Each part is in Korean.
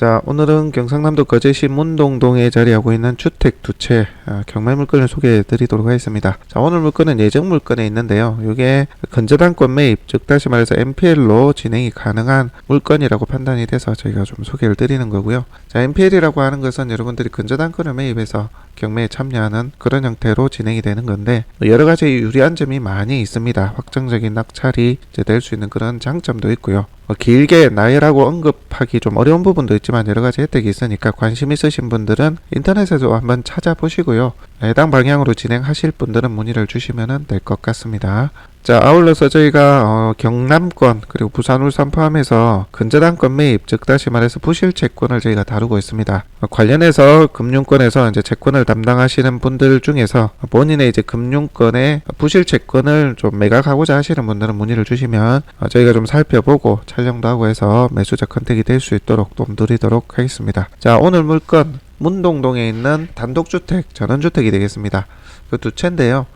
자, 오늘은 경상남도 거제시 문동동에 자리하고 있는 주택 두채 아, 경매 물건을 소개해 드리도록 하겠습니다. 자, 오늘 물건은 예정 물건에 있는데요. 이게 건저당권 매입, 즉 다시 말해서 MPL로 진행이 가능한 물건이라고 판단이 돼서 저희가 좀 소개를 드리는 거고요. 자, MPL이라고 하는 것은 여러분들이 건저당권을 매입해서 경매에 참여하는 그런 형태로 진행이 되는 건데 여러 가지 유리한 점이 많이 있습니다. 확정적인 낙찰이 될 수 있는 그런 장점도 있고요. 어, 길게 나열하고 언급하기 좀 어려운 부분도 있지만 여러 가지 혜택이 있으니까 관심 있으신 분들은 인터넷에도 한번 찾아보시고요. 해당 방향으로 진행하실 분들은 문의를 주시면 될 것 같습니다. 자, 아울러서 저희가 어, 경남권 그리고 부산, 울산 포함해서 근저당권 매입, 즉 다시 말해서 부실 채권을 저희가 다루고 있습니다. 어, 관련해서 금융권에서 이제 채권을 담당하시는 분들 중에서 본인의 이제 금융권의 부실 채권을 좀 매각하고자 하시는 분들은 문의를 주시면 어, 저희가 좀 살펴보고 촬영도 하고 해서 매수자 컨택이 될 수 있도록 도움드리도록 하겠습니다. 자, 오늘 물건 문동동에 있는 단독주택, 전원주택이 되겠습니다. 그두 채인데요.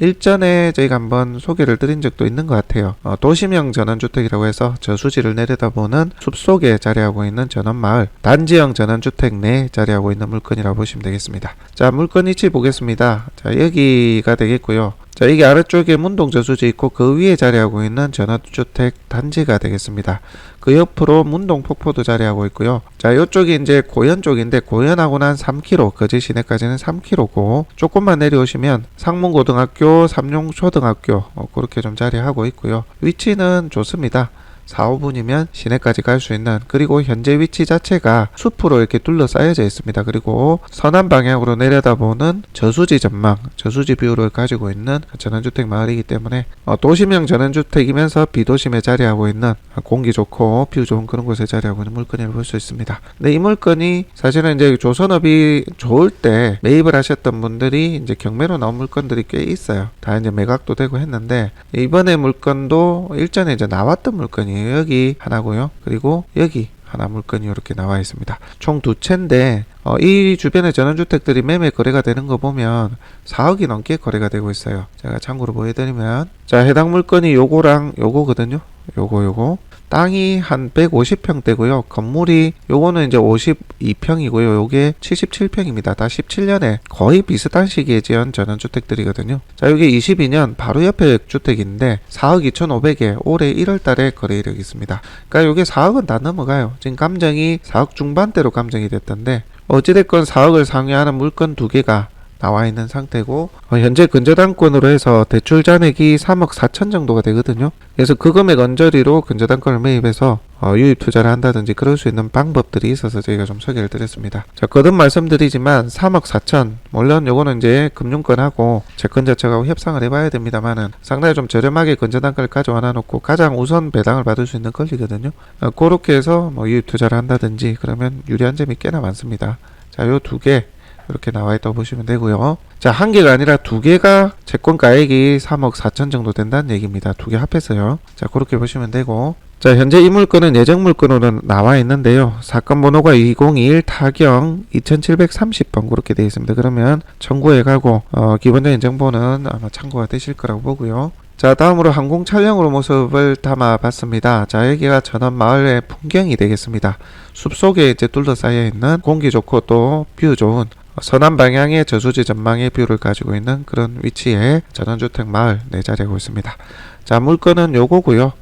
일전에 저희가 한번 소개를 드린 적도 있는 것 같아요. 어, 도시명 전원주택이라고 해서 저수지를 내려다보는 숲속에 자리하고 있는 전원마을, 단지형 전원주택 내에 자리하고 있는 물건이라고 보시면 되겠습니다. 자, 물건 위치 보겠습니다. 자, 여기가 되겠고요. 자, 이게 아래쪽에 문동 저수지 있고 그 위에 자리하고 있는 전원주택 단지가 되겠습니다. 그 옆으로 문동 폭포도 자리하고 있고요. 자, 이쪽이 이제 고현 쪽인데 고현하고 난 3km, 거제 시내까지는 3km고 조금만 내려오시면 상문고등학교, 삼룡초등학교 어, 그렇게 좀 자리하고 있고요. 위치는 좋습니다. 4, 5분이면 시내까지 갈 수 있는 그리고 현재 위치 자체가 숲으로 이렇게 둘러싸여져 있습니다. 그리고 서남 방향으로 내려다보는 저수지 전망, 저수지 뷰를 가지고 있는 전원주택 마을이기 때문에 어, 도시명 전원주택이면서 비도심에 자리하고 있는 공기 좋고 뷰 좋은 그런 곳에 자리하고 있는 물건이라고 볼 수 있습니다. 근데 이 물건이 사실은 이제 조선업이 좋을 때 매입을 하셨던 분들이 이제 경매로 나온 물건들이 꽤 있어요. 다 이제 매각도 되고 했는데 이번에 물건도 일전에 이제 나왔던 물건이에요. 여기 하나고요. 그리고 여기 하나 물건이 이렇게 나와 있습니다. 총 두 채인데 어, 이 주변의 전원주택들이 매매 거래가 되는 거 보면 4억이 넘게 거래가 되고 있어요. 제가 참고로 보여드리면 자 해당 물건이 요거랑 요거거든요. 요거 요거 땅이 한 150평대고요. 건물이 요거는 이제 52평이고요. 요게 77평입니다. 다 17년에 거의 비슷한 시기에 지은 전원주택들이거든요. 자, 요게 22년 바로 옆에 주택인데 4억 2,500에 올해 1월 달에 거래 이력이 있습니다. 그러니까 요게 4억은 다 넘어가요. 지금 감정이 4억 중반대로 감정이 됐던데 어찌됐건 4억을 상회하는 물건 두 개가 나와 있는 상태고 어, 현재 근저당권으로 해서 대출 잔액이 3억 4천 정도가 되거든요. 그래서 그 금액 언저리로 근저당권을 매입해서 어, 유입 투자를 한다든지 그럴 수 있는 방법들이 있어서 저희가 좀 소개를 드렸습니다. 자, 거듭 말씀드리지만 3억 4천 물론 요거는 이제 금융권하고 채권 자체하고 협상을 해봐야 됩니다만은 상당히 좀 저렴하게 근저당권을 가져와 놓고 가장 우선 배당을 받을 수 있는 권리거든요. 어, 그렇게 해서 뭐 유입 투자를 한다든지 그러면 유리한 점이 꽤나 많습니다. 자, 요 두 개 이렇게 나와 있다고 보시면 되고요. 자, 한 개가 아니라 두 개가 채권 가액이 3억 4천 정도 된다는 얘기입니다. 두 개 합해서요. 자, 그렇게 보시면 되고. 자, 현재 이 물건은 예정 물건으로 나와 있는데요. 사건 번호가 201 타경 2730번 그렇게 되어 있습니다. 그러면 청구해 가고 어, 기본적인 정보는 아마 참고가 되실 거라고 보고요. 자 다음으로 항공 촬영으로 모습을 담아 봤습니다. 자 여기가 전원 마을의 풍경이 되겠습니다. 숲속에 이제 둘러싸여 있는 공기 좋고 또 뷰 좋은 서남 방향의 저수지 전망의 뷰를 가지고 있는 그런 위치에 전원주택 마을 내 자리하고 있습니다. 자 물건은 요거고요.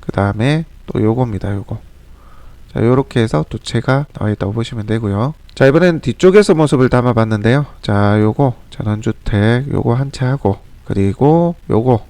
그 다음에 또 요겁니다. 요거. 자 요렇게 해서 두 채가 나와 있다고 보시면 되고요. 자 이번엔 뒤쪽에서 모습을 담아 봤는데요. 자 요거 전원주택 요거 한 채 하고 그리고 요거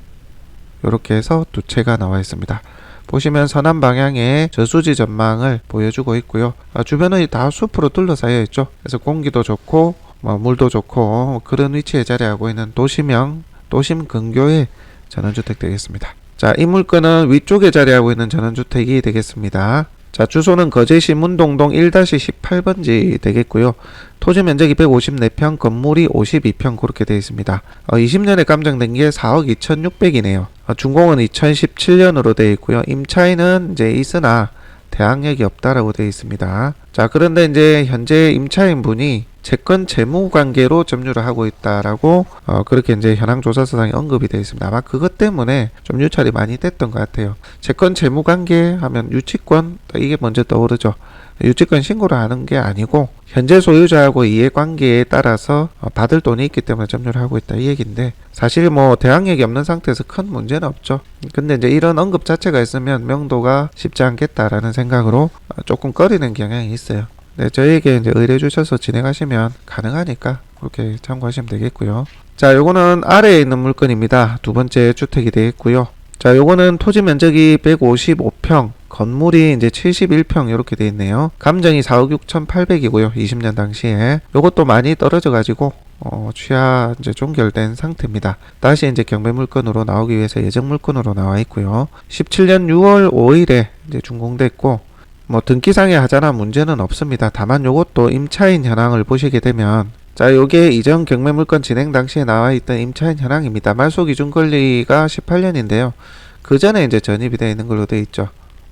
요렇게 해서 두 채가 나와 있습니다. 보시면 서남 방향의 저수지 전망을 보여주고 있고요. 아, 주변은 다 숲으로 둘러싸여 있죠. 그래서 공기도 좋고 뭐 물도 좋고 그런 위치에 자리하고 있는 도시명 도심 근교의 전원주택 되겠습니다. 자, 이 물건은 위쪽에 자리하고 있는 전원주택이 되겠습니다. 자, 주소는 거제시 문동동 1-18번지 되겠고요. 토지 면적이 154평, 건물이 52평 그렇게 되어 있습니다. 어, 20년에 감정된 게 4억 2,600이네요. 어, 준공은 2017년으로 되어 있고요. 임차인은 이제 있으나 대항력이 없다라고 되어 있습니다. 자, 그런데 이제 현재 임차인 분이 채권 채무 관계로 점유를 하고 있다라고 어, 그렇게 이제 현황 조사서상에 언급이 되어 있습니다. 아마 그것 때문에 좀 유찰이 많이 됐던 것 같아요. 채권 채무 관계 하면 유치권 이게 먼저 떠오르죠. 유치권 신고를 하는 게 아니고 현재 소유자하고 이해관계에 따라서 어, 받을 돈이 있기 때문에 점유를 하고 있다 이 얘기인데 사실 뭐 대항력이 없는 상태에서 큰 문제는 없죠. 근데 이제 이런 언급 자체가 있으면 명도가 쉽지 않겠다라는 생각으로 어, 조금 꺼리는 경향이 있어요. 네, 저희에게 이제 의뢰 주셔서 진행하시면 가능하니까 그렇게 참고하시면 되겠고요. 자, 요거는 아래에 있는 물건입니다. 두 번째 주택이 되겠고요. 자, 요거는 토지 면적이 155평, 건물이 이제 71평 이렇게 돼 있네요. 감정이 4억 6,800이고요. 20년 당시에. 요것도 많이 떨어져 가지고 어, 취하 이제 종결된 상태입니다. 다시 이제 경매 물건으로 나오기 위해서 예정 물건으로 나와 있고요. 17년 6월 5일에 이제 준공됐고 뭐 등기상에 하자나 문제는 없습니다. 다만 요것도 임차인 현황을 보시게 되면 자, 요게 이전 경매 물건 진행 당시에 나와 있던 임차인 현황입니다. 말소 기준 권리가 18년인데요. 그 전에 이제 전입이 되어 있는 걸로 되어 있죠.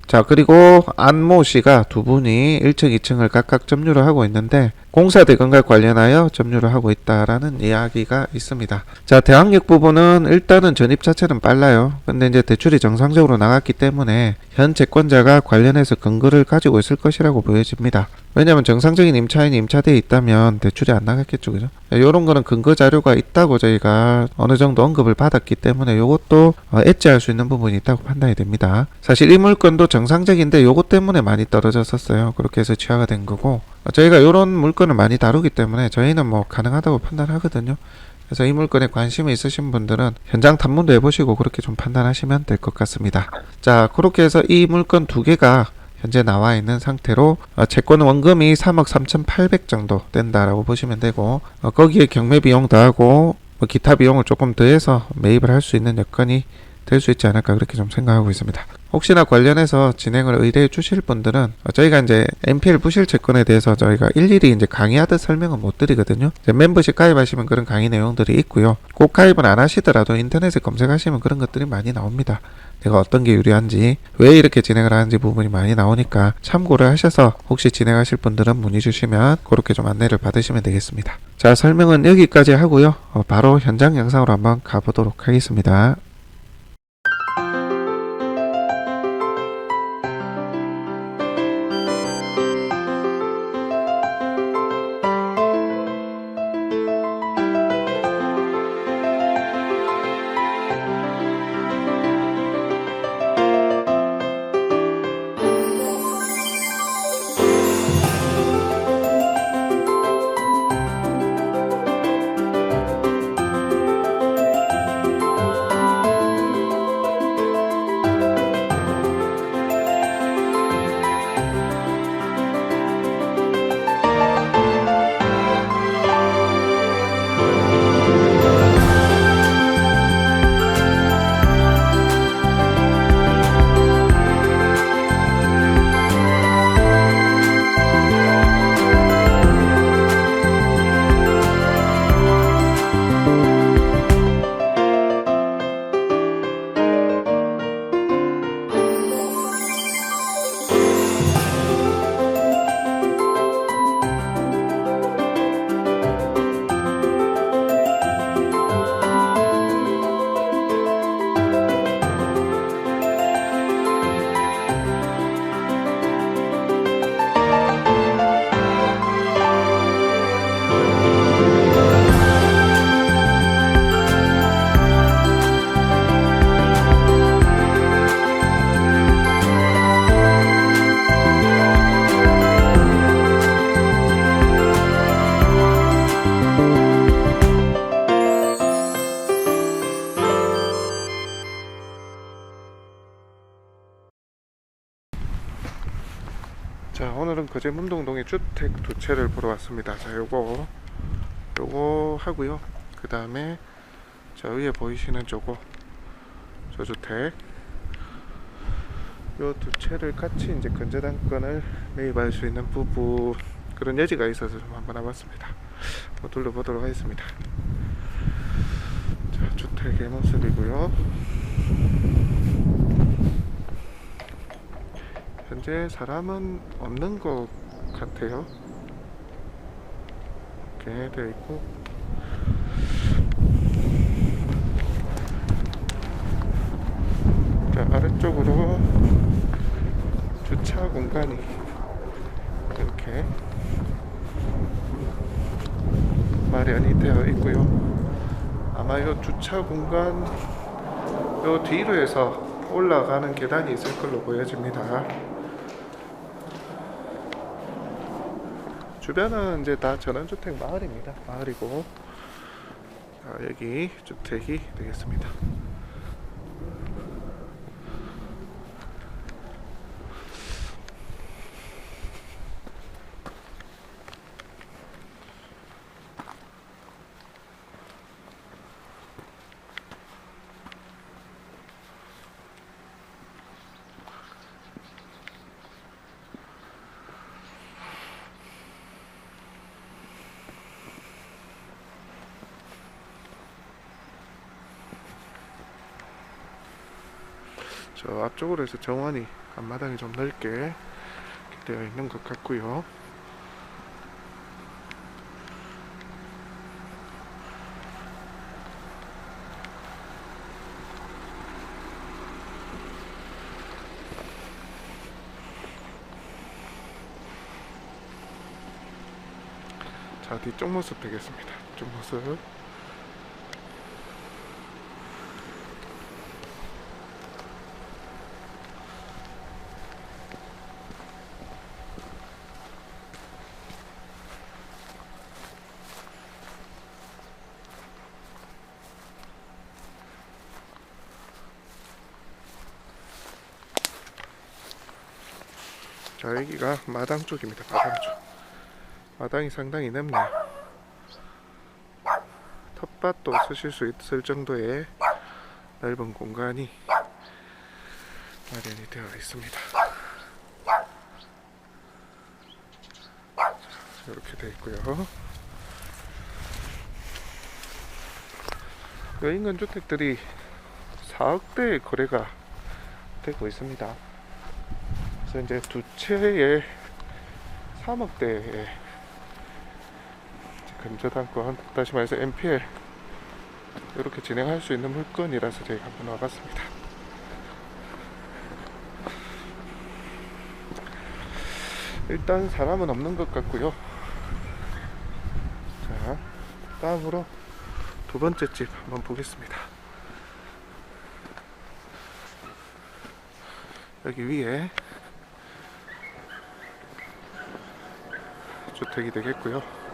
자, 그리고 안모 씨가 두 분이 1층, 2층을 각각 점유를 하고 있는데 공사 대금과 관련하여 점유를 하고 있다라는 이야기가 있습니다. 자, 대항력 부분은 일단은 전입 자체는 빨라요. 근데 이제 대출이 정상적으로 나갔기 때문에 현 채권자가 관련해서 근거를 가지고 있을 것이라고 보여집니다. 왜냐하면 정상적인 임차인이 임차되어 있다면 대출이 안 나갔겠죠, 그죠? 이런 거는 근거 자료가 있다고 저희가 어느 정도 언급을 받았기 때문에 이것도 어, 엣지할 수 있는 부분이 있다고 판단이 됩니다. 사실 이 물건도 정상적인데 요것 때문에 많이 떨어졌었어요. 그렇게 해서 취하가 된 거고 어, 저희가 이런 물건을 많이 다루기 때문에 저희는 뭐 가능하다고 판단하거든요. 그래서 이 물건에 관심이 있으신 분들은 현장 탐문도 해보시고 그렇게 좀 판단하시면 될 것 같습니다. 자, 그렇게 해서 이 물건 두 개가 현재 나와 있는 상태로 어, 채권 원금이 3억 3,800 정도 된다라고 보시면 되고 어, 거기에 경매 비용 더하고 뭐 기타 비용을 조금 더해서 매입을 할 수 있는 여건이 될 수 있지 않을까 그렇게 좀 생각하고 있습니다. 혹시나 관련해서 진행을 의뢰해 주실 분들은 어, 저희가 이제 NPL 부실 채권에 대해서 저희가 일일이 이제 강의하듯 설명은 못 드리거든요. 멤버십 가입하시면 그런 강의 내용들이 있고요. 꼭 가입은 안 하시더라도 인터넷에 검색하시면 그런 것들이 많이 나옵니다. 내가 어떤 게 유리한지 왜 이렇게 진행을 하는지 부분이 많이 나오니까 참고를 하셔서 혹시 진행하실 분들은 문의 주시면 그렇게 좀 안내를 받으시면 되겠습니다. 자 설명은 여기까지 하고요. 어, 바로 현장 영상으로 한번 가보도록 하겠습니다. 주택 두 채를 보러 왔습니다. 자 요거 요거 하고요. 그 다음에 저 위에 보이시는 저거 저 주택. 요 두 채를 같이 이제 건재단권을 매입할 수 있는 부분 그런 여지가 있어서 좀 한번 와봤습니다. 한번 둘러보도록 하겠습니다. 자 주택의 모습이고요. 현재 사람은 없는 것 같아요. 이렇게 되어 있고 자 아래쪽으로 주차 공간이 이렇게 마련이 되어 있고요. 아마 이 주차 공간 요 뒤로 해서 올라가는 계단이 있을 걸로 보여집니다. 주변은 이제 다 전원주택 마을입니다. 마을이고 자, 여기 주택이 되겠습니다. 저 앞쪽으로 해서 정원이 앞마당이 좀 넓게 되어 있는 것 같고요. 자 뒤쪽 모습 되겠습니다. 뒤쪽 모습. 자 여기가 마당 쪽입니다. 마당 쪽. 마당이 상당히 넓네요. 텃밭도 쓰실 수 있을 정도의 넓은 공간이 마련이 되어 있습니다. 자, 이렇게 되어 있고요. 이 인근 주택들이 4억대 거래가 되고 있습니다. 그래서 이제 두 채에 3억대에 근저당권 다시 말해서 MPL 이렇게 진행할 수 있는 물건이라서 저희가 한번 와봤습니다. 일단 사람은 없는 것 같고요. 자, 다음으로 두 번째 집 한번 보겠습니다. 여기 위에 주택이 되겠고요.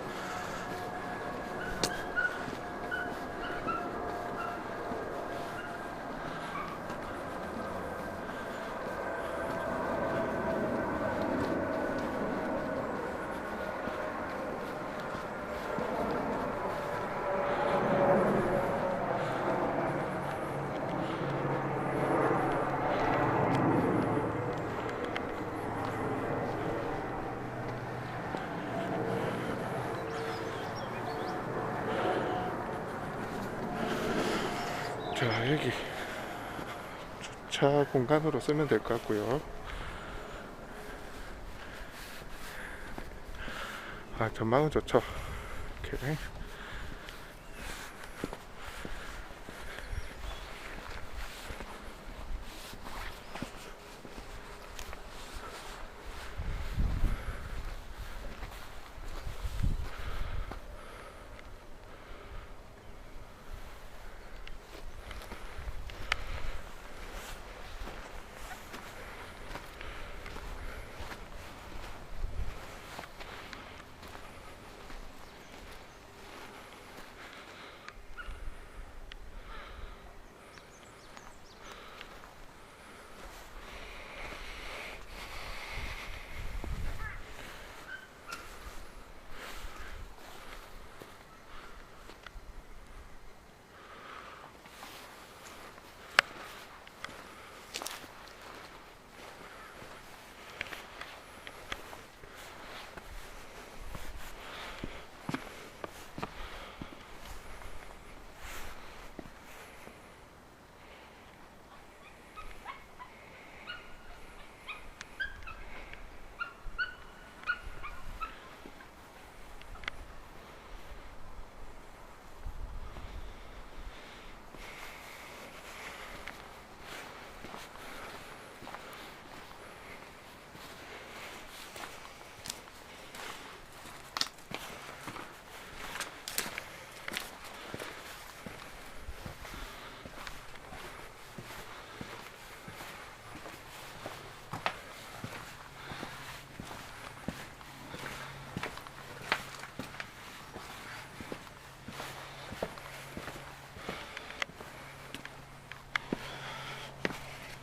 자 여기 주차 공간으로 쓰면 될 것 같고요. 아 전망은 좋죠. 이렇게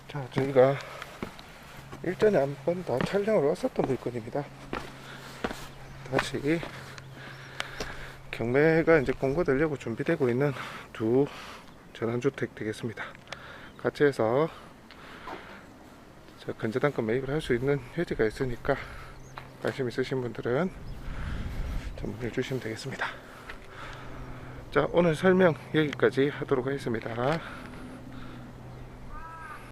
자, 저희가 일전에 한 번 더 촬영을 왔었던 물건입니다. 다시 경매가 이제 공고되려고 준비되고 있는 두 전원주택 되겠습니다. 같이 해서 저 건재단권 매입을 할 수 있는 여지가 있으니까 관심 있으신 분들은 전문해 주시면 되겠습니다. 자, 오늘 설명 여기까지 하도록 하겠습니다.